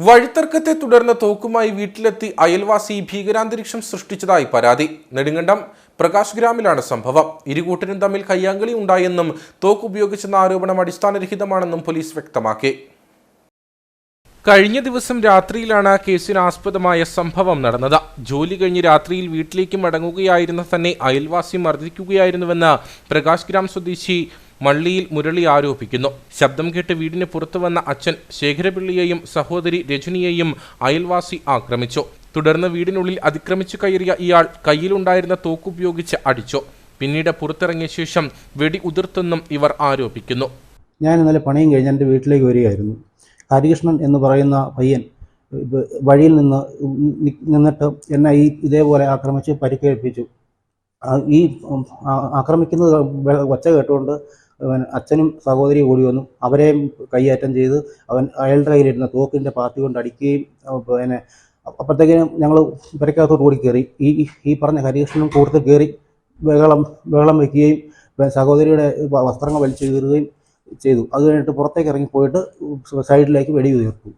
വഴിത്തർക്കത്തെ തുടർന്ന് തോക്കുമായി വീട്ടിലെത്തി അയൽവാസി ഭീകരാന്തരീക്ഷം സൃഷ്ടിച്ചതായി പരാതി. നെടുങ്കണ്ടം പ്രകാശ് ഗ്രാമിലാണ് സംഭവം. ഇരുകൂട്ടരും തമ്മിൽ കയ്യാങ്കളി ഉണ്ടായെന്നും തോക്ക് ഉപയോഗിച്ചെന്ന ആരോപണം അടിസ്ഥാനരഹിതമാണെന്നും പോലീസ് വ്യക്തമാക്കി. കഴിഞ്ഞ ദിവസം രാത്രിയിലാണ് കേസിനാസ്പദമായ സംഭവം നടന്നത്. ജോലി കഴിഞ്ഞ് രാത്രിയിൽ വീട്ടിലേക്ക് മടങ്ങുകയായിരുന്ന തന്നെ അയൽവാസി മർദ്ദിക്കുകയായിരുന്നുവെന്ന് പ്രകാശ് ഗ്രാം സ്വദേശി മള്ളിയിൽ മുരളി ആരോപിക്കുന്നു. ശബ്ദം കേട്ട് വീടിന് പുറത്തു വന്ന അച്ഛൻ ശേഖരപിള്ളിയെയും സഹോദരി രജനിയെയും അയൽവാസി ആക്രമിച്ചു. തുടർന്ന് വീടിനുള്ളിൽ അതിക്രമിച്ചു കയറിയ ഇയാൾ കയ്യിലുണ്ടായിരുന്ന തോക്കുപയോഗിച്ച് അടിച്ചു. പിന്നീട് പുറത്തിറങ്ങിയ ശേഷം വെടി ഉതിർത്തെന്നും ഇവർ ആരോപിക്കുന്നു. ഞാൻ ഇന്നലെ പണിയും കഴിഞ്ഞ് എന്റെ വീട്ടിലേക്ക് വരികയായിരുന്നു. ഹരികൃഷ്ണൻ എന്ന് പറയുന്ന പയ്യൻ വഴിയിൽ നിന്ന് നിന്നിട്ട് എന്നെ ഈ ഇതേപോലെ ആക്രമിച്ച് പരിക്കേൽപ്പിച്ചു. ഈ ആക്രമിക്കുന്നത് ഒച്ച കേട്ടുകൊണ്ട് അവൻ അച്ഛനും സഹോദരിയും കൂടി വന്നു. അവരെയും കൈയേറ്റം ചെയ്ത് അവൻ അയാളുടെ കയ്യിലിരുന്ന തോക്കിന്റെ പാത്തി കൊണ്ട് അടിക്കുകയും പിന്നെ അപ്പോഴത്തേക്കിനും ഞങ്ങൾ പെരക്കകത്തോട്ട് ഓടി കയറി ഈ ഈ- പറഞ്ഞ ഹരികൃഷ്ണനും കൂടുതൽ കയറി ബഹളം ബഹളം വയ്ക്കുകയും സഹോദരിയുടെ വസ്ത്രങ്ങൾ വലിച്ചു കീറുകയും ചെയ്തു. അത് കഴിഞ്ഞിട്ട് പുറത്തേക്ക് ഇറങ്ങി പോയിട്ട് സൈഡിലേക്ക് വെടി ഉയർത്തു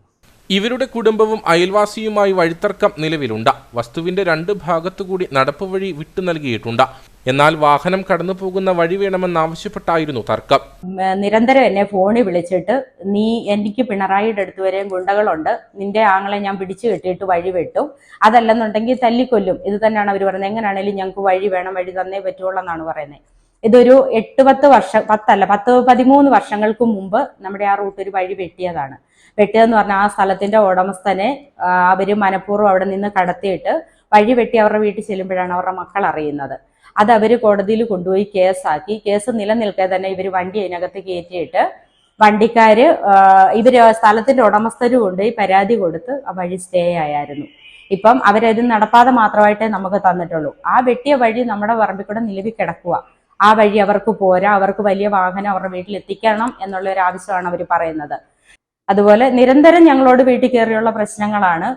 ഇവരുടെ കുടുംബവും അയൽവാസിയുമായി വഴിത്തർക്കം നിലവിലുണ്ട്. വസ്തുവിന്റെ രണ്ട് ഭാഗത്തുകൂടി നടപ്പ് വഴി വിട്ടു നൽകിയിട്ടുണ്ട്. എന്നാൽ വാഹനം കടന്നു പോകുന്ന വഴി വേണമെന്നാവശ്യപ്പെട്ടായിരുന്നു തർക്കം. നിരന്തരം എന്നെ ഫോണിൽ വിളിച്ചിട്ട് നീ എനിക്ക് പിണറായിയുടെ അടുത്ത് വരെയും ഗുണ്ടകളുണ്ട്. നിന്റെ ആങ്ങളെ ഞാൻ പിടിച്ചു കെട്ടിയിട്ട് വഴി വെട്ടും. അതല്ലെന്നുണ്ടെങ്കിൽ തല്ലിക്കൊല്ലും. ഇത് തന്നെയാണ് അവർ പറയുന്നത്. എങ്ങനെയാണെങ്കിലും ഞങ്ങൾക്ക് വഴി വേണം വഴി തന്നേ പറ്റുള്ളൂ എന്നാണ് പറയുന്നത്. ഇതൊരു എട്ട് പത്ത് വർഷം പത്തല്ല പത്ത് പതിമൂന്ന് വർഷങ്ങൾക്ക് മുമ്പ് നമ്മുടെ ആ റൂട്ട് ഒരു വഴി വെട്ടിയതാണ്. വെട്ടിയതെന്ന് പറഞ്ഞാൽ ആ സ്ഥലത്തിന്റെ ഉടമസ്ഥനെ അവർ മനഃപൂർവം അവിടെ നിന്ന് കടത്തിയിട്ട് വഴി വെട്ടി അവരുടെ വീട്ടിൽ ചെല്ലുമ്പോഴാണ് അവരുടെ മക്കൾ അറിയുന്നത്. അത് അവർ കോടതിയിൽ കൊണ്ടുപോയി കേസാക്കി. കേസ് നിലനിൽക്കെ തന്നെ ഇവർ വണ്ടി അതിനകത്ത് കയറ്റിയിട്ട് വണ്ടിക്കാര് ആ, ഇവർ സ്ഥലത്തിന്റെ ഉടമസ്ഥരും കൊണ്ടുപോയി പരാതി കൊടുത്ത് ആ വഴി സ്റ്റേ ആയായിരുന്നു. ഇപ്പം അവരത് നടപ്പാതെ മാത്രമായിട്ടേ നമുക്ക് തന്നിട്ടുള്ളൂ. ആ വെട്ടിയ വഴി നമ്മുടെ പറമ്പിൽ കൂടെ നിലവിൽ കിടക്കുക ആ വഴി അവർക്ക് പോരാ അവർക്ക് വലിയ വാഹനം അവരുടെ വീട്ടിൽ എത്തിക്കണം എന്നുള്ള ഒരു ആവശ്യമാണ് അവർ പറയുന്നത്. അതുപോലെ നിരന്തരം ഞങ്ങളോട് വീട്ടിൽ കയറിയുള്ള പ്രശ്നങ്ങളാണ്.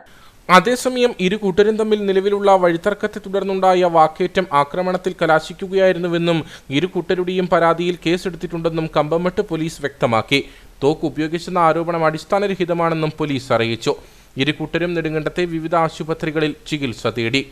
അതേസമയം ഇരു കൂട്ടരും തമ്മിൽ നിലവിലുള്ള വഴിത്തർക്കത്തെ തുടർന്നുണ്ടായ വാക്കേറ്റം ആക്രമണത്തിൽ കലാശിക്കുകയായിരുന്നുവെന്നും ഇരു കൂട്ടരുടെയും പരാതിയിൽ കേസെടുത്തിട്ടുണ്ടെന്നും കമ്പമട്ട് പോലീസ് വ്യക്തമാക്കി. തോക്ക് ഉപയോഗിച്ചെന്ന ആരോപണം അടിസ്ഥാനരഹിതമാണെന്നും പോലീസ് അറിയിച്ചു. ഇരു കൂട്ടരും നെടുങ്കണ്ടത്തെ വിവിധ ആശുപത്രികളിൽ ചികിത്സ തേടി.